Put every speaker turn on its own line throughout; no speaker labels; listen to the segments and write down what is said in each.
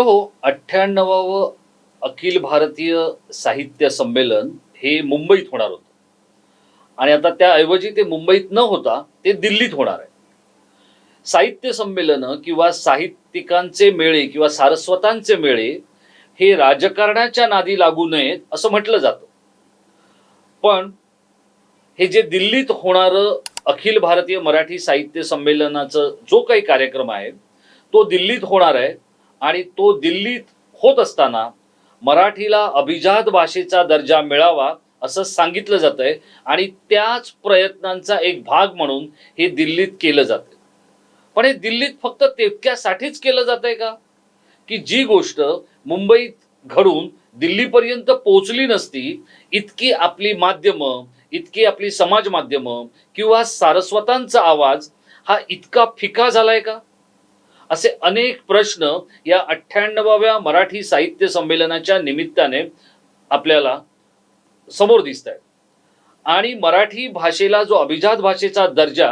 मित्र हो अठ्ठ्याण्णवावं अखिल भारतीय साहित्य संमेलन हे मुंबईत होणार होतं. आणि आता त्याऐवजी ते मुंबईत न होता ते दिल्लीत होणार आहे. साहित्य संमेलनं किंवा साहित्यिकांचे मेळे किंवा सारस्वतांचे मेळे हे राजकारणाच्या नादी लागू नयेत असं म्हटलं जातं. पण हे जे दिल्लीत होणारं अखिल भारतीय मराठी साहित्य संमेलनाचं जो काही कार्यक्रम आहे तो दिल्लीत होणार आहे. आणि तो दिल्लीत होत असताना मराठीला अभिजात भाषेचा दर्जा मिळावा असं सांगितलं जात आहे आणि त्याच प्रयत्नांचा एक भाग म्हणून हे दिल्लीत केलं जातं पण हे दिल्लीत फक्त तितक्यासाठीच केलं जात आहे का? की जी गोष्ट मुंबईत घडून दिल्लीपर्यंत पोहोचली नसती इतकी आपली माध्यमं इतकी आपली समाज माध्यमं किंवा सारस्वतांचा आवाज हा इतका फिका झालाय का? असे अनेक प्रश्न या अठ्ठ्याण्णवाव्या मराठी साहित्य संमेलनाच्या निमित्ताने आपल्याला समोर दिसत आहेत आणि मराठी भाषेला जो अभिजात भाषेचा दर्जा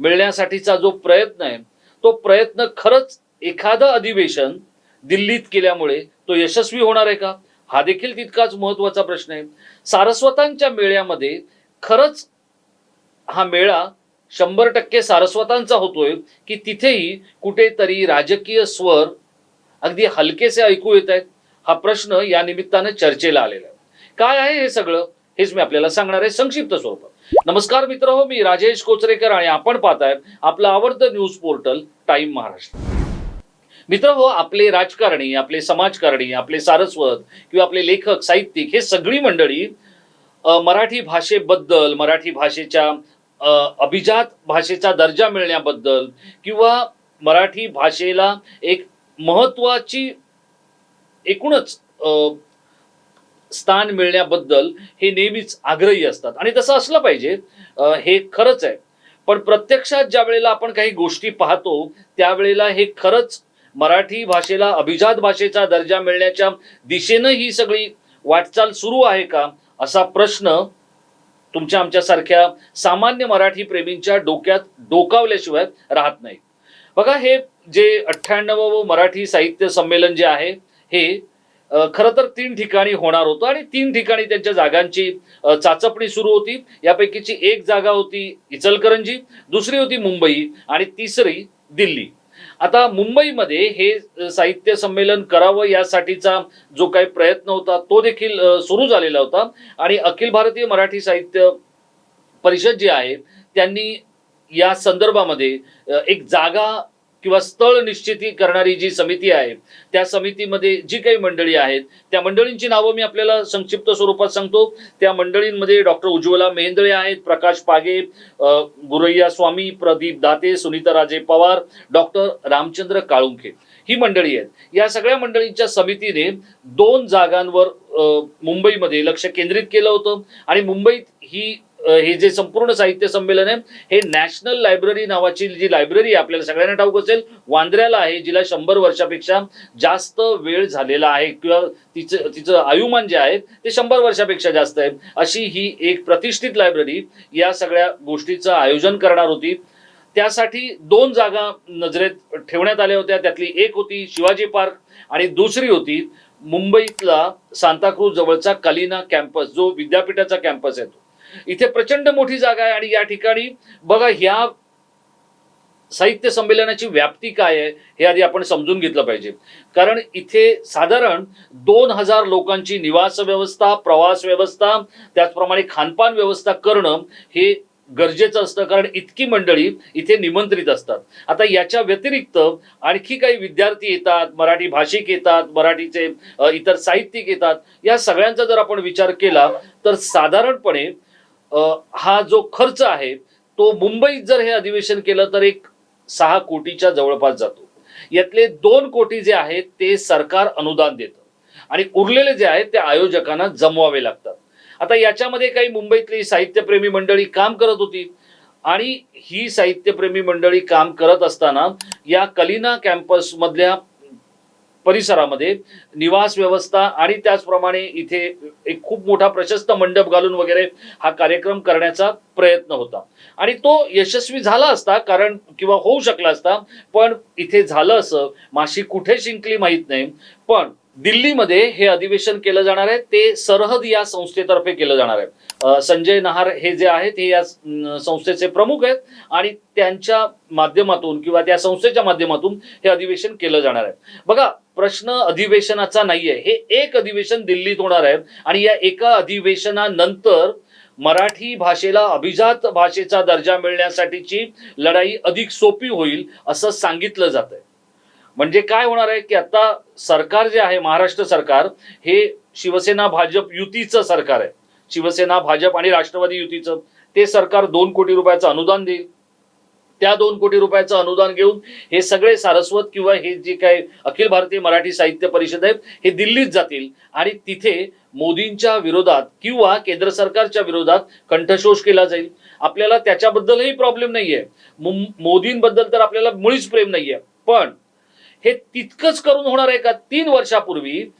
मिळण्यासाठीचा जो प्रयत्न आहे तो प्रयत्न खरंच एखादं अधिवेशन दिल्लीत केल्यामुळे तो यशस्वी होणार आहे का? हा देखील तितकाच महत्त्वाचा प्रश्न आहे. सारस्वतांच्या मेळ्यामध्ये खरंच हा मेळा शंभर टक्के सारस्वतांचा होतोय की तिथेही कुठेतरी राजकीय स्वर अगदी हलकेसे ऐकू येत आहेत. हा प्रश्न या निमित्तानं चर्चेला आलेला आहे. काय आहे हे सगळं? हेच मी आपल्याला सांगणार आहे संक्षिप्त स्वरूपात नमस्कार मित्र हो मी राजेश कोचरेकर आणि आपण पाहताय आपलं आवडतं न्यूज पोर्टल टाइम महाराष्ट्र. मित्र हो आपले राजकारणी आपले समाजकारणी आपले सारस्वत किंवा आपले लेखक साहित्यिक हे सगळी मंडळी मराठी भाषेबद्दल मराठी भाषेच्या अभिजात भाषेचा दर्जा मिळण्याबद्दल किंवा मराठी भाषेला एक महत्वाची एकूणच स्थान मिळण्याबद्दल हे नेहमीच आग्रही असतात. आणि तसं असलं पाहिजे हे खरंच आहे. पण प्रत्यक्षात ज्या वेळेला आपण काही गोष्टी पाहतो त्यावेळेला हे खरंच मराठी भाषेला अभिजात भाषेचा दर्जा मिळण्याच्या दिशेनं ही सगळी वाटचाल सुरू आहे का असा प्रश्न तुमच्या आमच्यासारख्या सामान्य मराठी प्रेमींच्या डोक्यात डोकावल्याशिवाय राहत नाही बघा हे जे अठ्ठ्याण्णव मराठी साहित्य संमेलन जे आहे हे खरं तर तीन ठिकाणी होणार होतं आणि तीन ठिकाणी त्यांच्या जागांची चाचपणी सुरू होती. यापैकीची एक जागा होती इचलकरंजी दुसरी होती मुंबई आणि तिसरी दिल्ली. आता मुंबईमध्ये हे साहित्य संमेलन करावं यासाठीचा जो काही प्रयत्न होता तो देखील सुरू झालेला होता. आणि अखिल भारतीय मराठी साहित्य परिषद जी आहे त्यांनी या संदर्भामध्ये एक जागा किंवा स्थळ निश्चिती करणारी जी समिती आहे त्या समितीमध्ये जी काही मंडळी आहेत त्या मंडळींची नावं मी आपल्याला संक्षिप्त स्वरूपात सांगतो. त्या मंडळींमध्ये डॉक्टर उज्ज्वला मेहेंदळे आहेत प्रकाश पागे गुरैया स्वामी प्रदीप दाते सुनीता राजे पवार डॉक्टर रामचंद्र काळुंखे. ही मंडळी आहेत. या सगळ्या मंडळींच्या समितीने दोन जागांवर मुंबईमध्ये लक्ष केंद्रित केलं होतं आणि मुंबईत ही हे जे संपूर्ण साहित्य संमेलन आहे हे नॅशनल लायब्ररी नावाची जी लायब्ररी आहे आपल्याला सगळ्यांना ठाऊक असेल वांद्र्याला आहे जिला शंभर वर्षापेक्षा जास्त वेळ झालेला आहे किंवा तिचं तिचं आयुमान जे आहे ते शंभर वर्षापेक्षा जास्त आहे. अशी ही एक प्रतिष्ठित लायब्ररी या सगळ्या गोष्टीचं आयोजन करणार होती. त्यासाठी दोन जागा नजरेत ठेवण्यात आल्या होत्या. त्यातली एक होती शिवाजी पार्क आणि दुसरी होती मुंबईतला सांताक्रूज जवळचा कलिना कॅम्पस जो विद्यापीठाचा कॅम्पस आहे तो. इथे प्रचंड मोठी जागा आहे आणि या ठिकाणी बघा ह्या साहित्य संमेलनाची व्याप्ती काय आहे हे आधी आपण समजून घेतलं पाहिजे. कारण इथे साधारण दोन हजार लोकांची निवास व्यवस्था प्रवास व्यवस्था त्याचप्रमाणे खानपान व्यवस्था करणं हे गरजेचं असतं. कारण इतकी मंडळी इथे निमंत्रित असतात. आता याच्या व्यतिरिक्त आणखी काही विद्यार्थी येतात मराठी भाषिक येतात मराठीचे इतर साहित्यिक येतात. या सगळ्यांचा जर आपण विचार केला तर साधारणपणे हा जो खर्च आहे तो मुंबईत जर हे अधिवेशन केलं तर एक सहा कोटीच्या जवळपास जातो. यातले दोन कोटी जे आहेत ते सरकार अनुदान देतं. आणि उरलेले जे आहेत ते आयोजकांना जमवावे लागतात. आता याच्यामध्ये काही मुंबईतली साहित्यप्रेमी मंडळी काम करत होती. आणि ही साहित्यप्रेमी मंडळी काम करत असताना या कलिना कॅम्पस मधल्या परिसरामध्ये निवास व्यवस्था आणि त्याचप्रमाणे इथे एक खूप मोठा प्रशस्त मंडप घालून वगैरे हा कार्यक्रम करण्याचा प्रयत्न होता. आणि तो यशस्वी झाला असता कारण किंवा होऊ शकला असता पण इथे झालं असं माशी कुठे शिंकली माहीत नाही पण दिल्लीमध्ये हे अधिवेशन केलं जाणार आहे. ते सरहद या संस्थेतर्फे केलं जाणार आहे. संजय नहार हे जे आहेत हे या संस्थेचे प्रमुख आहेत आणि त्यांच्या माध्यमातून किंवा त्या संस्थेच्या माध्यमातून हे अधिवेशन केलं जाणार आहे. बघा प्रश्न अधिवेशनाचा नाहीये. हे एक अधिवेशन दिल्लीत होणार आहे आणि या एका अधिवेशनानंतर मराठी भाषेला अभिजात भाषेचा दर्जा मिळण्यासाठीची लढाई अधिक सोपी होईल असं सांगितलं जात आहे म्हणजे काय होणार आहे की आता सरकार जे आहे महाराष्ट्र सरकार हे शिवसेना भाजप युतीचं सरकार आहे. शिवसेना भाजप आणि राष्ट्रवादी युतीचं. ते सरकार दोन कोटी रुपयाचं अनुदान देईल. त्या दोन कोटी रुपयाचं अनुदान घेऊन हे सगळे सारस्वत किंवा हे जे काय अखिल भारतीय मराठी साहित्य परिषद आहेत हे दिल्लीत जातील. आणि तिथे मोदींच्या विरोधात किंवा केंद्र सरकारच्या विरोधात कंठशोष केला जाईल. आपल्याला त्याच्याबद्दलही प्रॉब्लेम नाहीये. मोदींबद्दल तर आपल्याला मुळीच प्रेम नाहीये. पण हे तितकंच करून होणार आहे का? तीन वर्षापूर्वी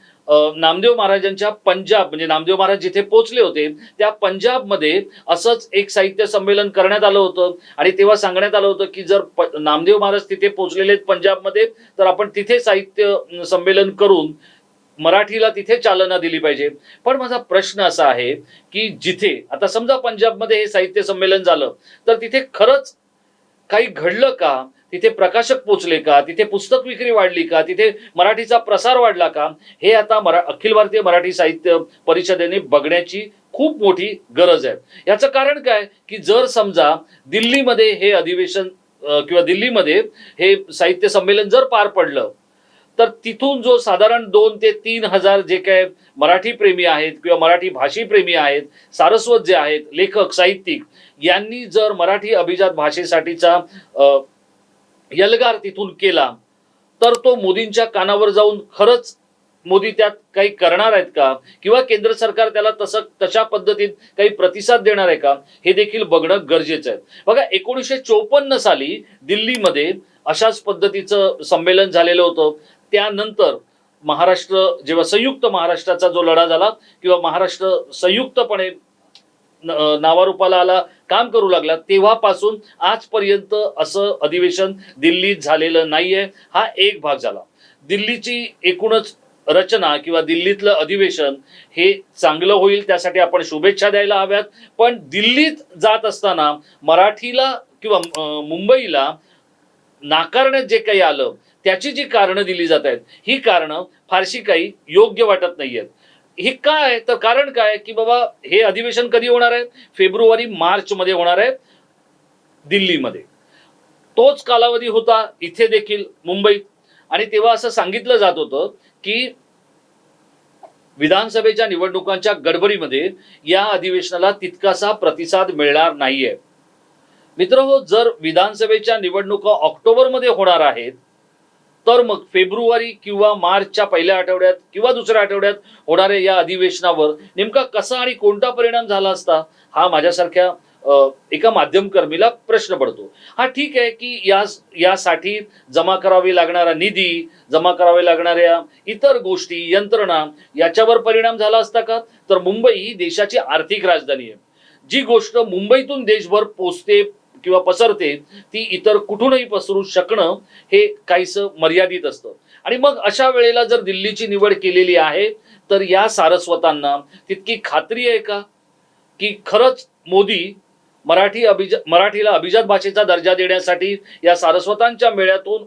नामदेव महाराजांच्या पंजाब म्हणजे नामदेव महाराज जिथे पोहोचले होते त्या पंजाबमध्ये असंच एक साहित्य संमेलन करण्यात आलं होतं. आणि तेव्हा सांगण्यात आलं होतं की जर प- नामदेव महाराज तिथे पोहोचलेले आहेत पंजाबमध्ये तर आपण तिथे साहित्य संमेलन करून मराठीला तिथे चालना दिली पाहिजे. पण माझा प्रश्न असा आहे की जिथे आता समजा पंजाबमध्ये हे साहित्य संमेलन झालं तर तिथे खरंच काही घडलं का? तिथे प्रकाशक पोचले का? तिथे पुस्तक विक्री वाढली का? तिथे मराठीचा प्रसार वाढला का? हे आता मरा अखिल भारतीय मराठी साहित्य परिषदेने बघण्याची खूप मोठी गरज आहे. याचं कारण काय? की जर समजा दिल्लीमध्ये हे अधिवेशन किंवा दिल्लीमध्ये हे साहित्य संमेलन जर पार पडलं तर तिथून जो साधारण दोन ते तीन हजार जे काय मराठी प्रेमी आहेत किंवा मराठी भाषी प्रेमी आहेत सारस्वत जे आहेत लेखक साहित्यिक यांनी जर मराठी अभिजात भाषेसाठीचा यलगार तिथून केला तर तो मोदींच्या कानावर जाऊन खरंच मोदी त्यात काही करणार आहेत का? किंवा केंद्र सरकार त्याला तसं तशा पद्धतीत काही प्रतिसाद देणार आहे का? हे देखील बघणं गरजेचं आहे. बघा एकोणीसशे चोपन्न साली दिल्लीमध्ये अशाच पद्धतीचं संमेलन झालेलं होतं. त्यानंतर महाराष्ट्र जेव्हा संयुक्त महाराष्ट्राचा जो लढा झाला किंवा महाराष्ट्र संयुक्तपणे नावारूपाला आला काम करू लागला तेव्हापासून आजपर्यंत असं अधिवेशन दिल्लीत झालेलं नाहीये. हा एक भाग झाला. दिल्लीची एकूणच रचना किंवा दिल्लीतलं अधिवेशन हे चांगलं होईल त्यासाठी आपण शुभेच्छा द्यायला हव्यात. पण दिल्लीत जात असताना मराठीला किंवा मुंबईला नाकारण्यात जे काही आलं त्याची जी कारणं दिली जात आहेत ही कारणं फारशी काही योग्य वाटत नाही आहेत हे काय तर कारण काय की बाबा हे अधिवेशन कधी होणार आहे? फेब्रुवारी मार्च मध्ये होणार आहे. दिल्लीमध्ये. तोच कालावधी होता इथे देखील मुंबईत. आणि तेव्हा असं सांगितलं जात होतं की विधानसभेच्या निवडणुकांच्या गडबडीमध्ये या अधिवेशनाला तितकासा प्रतिसाद मिळणार नाहीये. मित्र हो जर विधानसभेच्या निवडणुका ऑक्टोबरमध्ये होणार आहेत तर मग फेब्रुवारी किंवा मार्चच्या पहिल्या आठवड्यात किंवा दुसऱ्या आठवड्यात होणाऱ्या या अधिवेशनावर नेमका कसा आणि कोणता परिणाम झाला असता हा माझ्यासारख्या एका माध्यमकर्मीला प्रश्न पडतो. हा ठीक आहे की या यासाठी जमा करावी लागणारा निधी जमा करावे लागणाऱ्या इतर गोष्टी यंत्रणा याच्यावर परिणाम झाला असता का? तर मुंबई ही देशाची आर्थिक राजधानी आहे. जी गोष्ट मुंबईतून देशभर पोचते किंवा पसरते ती इतर कुठूनही पसरू शकणं हे काहीसं मर्यादित असतं. आणि मग अशा वेळेला जर दिल्लीची निवड केलेली आहे तर या सारस्वतांना तितकी खात्री आहे का? की खरंच मोदी मराठी अभिजा मराठीला अभिजात भाषेचा दर्जा देण्यासाठी या सारस्वतांच्या मेळ्यातून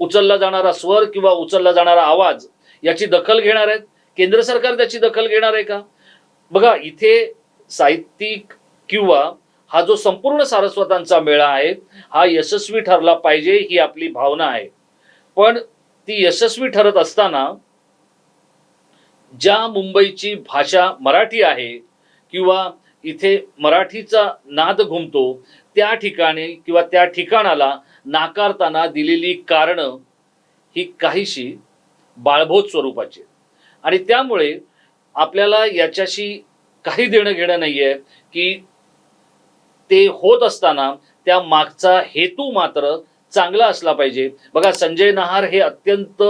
उचलला जाणारा स्वर किंवा उचलला जाणारा आवाज याची दखल घेणार आहेत? केंद्र सरकार त्याची दखल घेणार आहे का? बघा इथे साहित्यिक किंवा हा जो संपूर्ण सारस्वतांचा मेळा आहे हा यशस्वी ठरला पाहिजे ही आपली भावना आहे. पण ती यशस्वी ठरत असताना ज्या मुंबईची भाषा मराठी आहे किंवा इथे मराठीचा नाद घुमतो त्या ठिकाणी किंवा त्या ठिकाणाला नाकारताना दिलेली कारणं ही काहीशी बाळभोत स्वरूपाची आणि त्यामुळे आपल्याला याच्याशी काही देणं घेणं नाही आहे की ते होत असताना त्या मागचा हेतू मात्र चांगला असला पाहिजे. बघा संजय नहार हे अत्यंत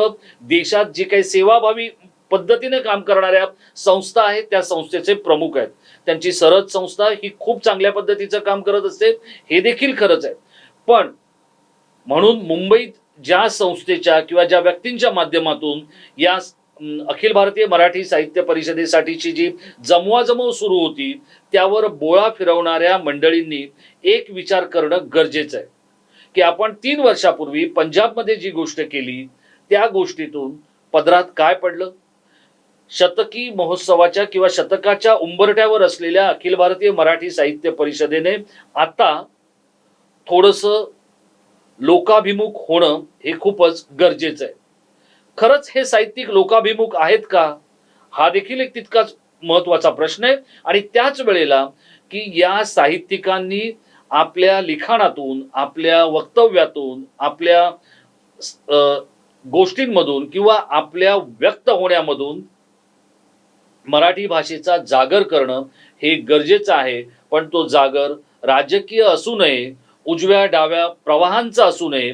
देशात जी काही सेवाभावी पद्धतीने काम करणाऱ्या संस्था आहेत त्या संस्थेचे प्रमुख आहेत. त्यांची सरद संस्था ही खूप चांगल्या पद्धतीचं काम करत असते हे देखील खरंच आहे. पण म्हणून मुंबईत ज्या संस्थेच्या किंवा ज्या व्यक्तींच्या माध्यमातून या अखिल भारतीय मराठी साहित्य परिषदेसाठीची जी जमवाजमव सुरू होती त्यावर बोळा फिरवणाऱ्या मंडळींनी एक विचार करणं गरजेचं आहे. की आपण तीन वर्षापूर्वी पंजाबमध्ये जी गोष्ट केली त्या गोष्टीतून पदरात काय पडलं? शतकी महोत्सवाच्या किंवा शतकाच्या उंबरट्यावर असलेल्या अखिल भारतीय मराठी साहित्य परिषदेने आता थोडंसं लोकाभिमुख होणं हे खूपच गरजेचं आहे. खरंच हे साहित्यिक लोकाभिमुख आहेत का? हा देखील एक तितकाच महत्त्वाचा प्रश्न आहे. आणि त्याच वेळेला की या साहित्यिकांनी आपल्या लिखाणातून आपल्या वक्तव्यातून आपल्या गोष्टींमधून किंवा आपल्या व्यक्त होण्यामधून मराठी भाषेचा जागर करणं हे गरजेचं आहे. पण तो जागर राजकीय असू नये उजव्या डाव्या प्रवाहांचा असू नये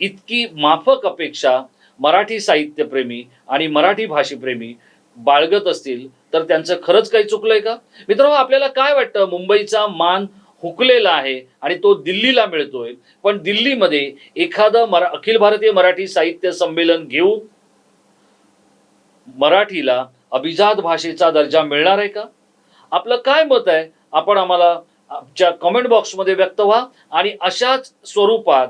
इतकी माफक अपेक्षा मराठी साहित्यप्रेमी आणि मराठी भाषेप्रेमी बाळगत असतील तर त्यांचं खरंच काही चुकलंय का? मित्रांनो आपल्याला काय वाटतं? मुंबईचा मान हुकलेला आहे आणि तो दिल्लीला मिळतोय. पण दिल्लीमध्ये एखादं मरा अखिल भारतीय मराठी साहित्य संमेलन घेऊन मराठीला अभिजात भाषेचा दर्जा मिळणार आहे का? आपलं काय मत आहे? आपण आम्हाला आमच्या कमेंट बॉक्समध्ये व्यक्त व्हा आणि अशाच स्वरूपात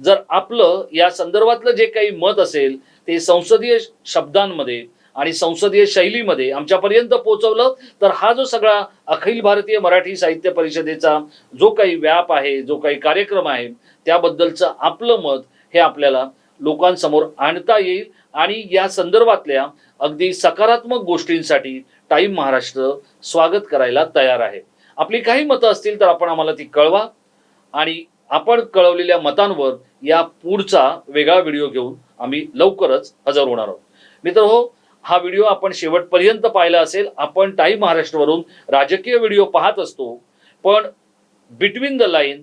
जर आपलं या संदर्भातलं जे काही मत असेल ते संसदीय शब्दांमध्ये आणि संसदीय शैलीमध्ये आमच्यापर्यंत पोहोचवलं तर हा जो सगळा अखिल भारतीय मराठी साहित्य परिषदेचा जो काही व्याप आहे जो काही कार्यक्रम आहे त्याबद्दलचं आपलं मत हे आपल्याला लोकांसमोर आणता येईल आणि या संदर्भातल्या अगदी सकारात्मक गोष्टींसाठी टाईम महाराष्ट्र स्वागत करायला तयार आहे. आपली काही मतं असतील तर आपण आम्हाला ती कळवा आणि आपण कळवलेल्या मतांवर या पुढचा वेगळा व्हिडिओ घेऊन आम्ही लवकरच हजर होणार आहोत. मित्र हो हा व्हिडिओ आपण शेवटपर्यंत पाहिला असेल. आपण टाईम महाराष्ट्रवरून राजकीय व्हिडिओ पाहत असतो. पण बिटवीन द लाईन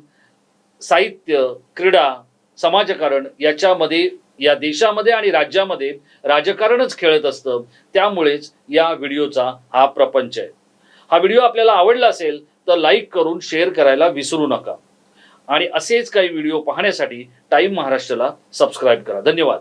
साहित्य क्रीडा समाजकारण याच्यामध्ये या देशामध्ये आणि राज्यामध्ये राजकारणच खेळत असतं. त्यामुळेच या व्हिडिओचा हा प्रपंच आहे. हा व्हिडिओ आपल्याला आवडला असेल तर लाईक करून शेअर करायला विसरू नका. आणि असेच काही व्हिडिओ पाहण्यासाठी टाईम महाराष्ट्राला सबस्क्राईब करा. धन्यवाद.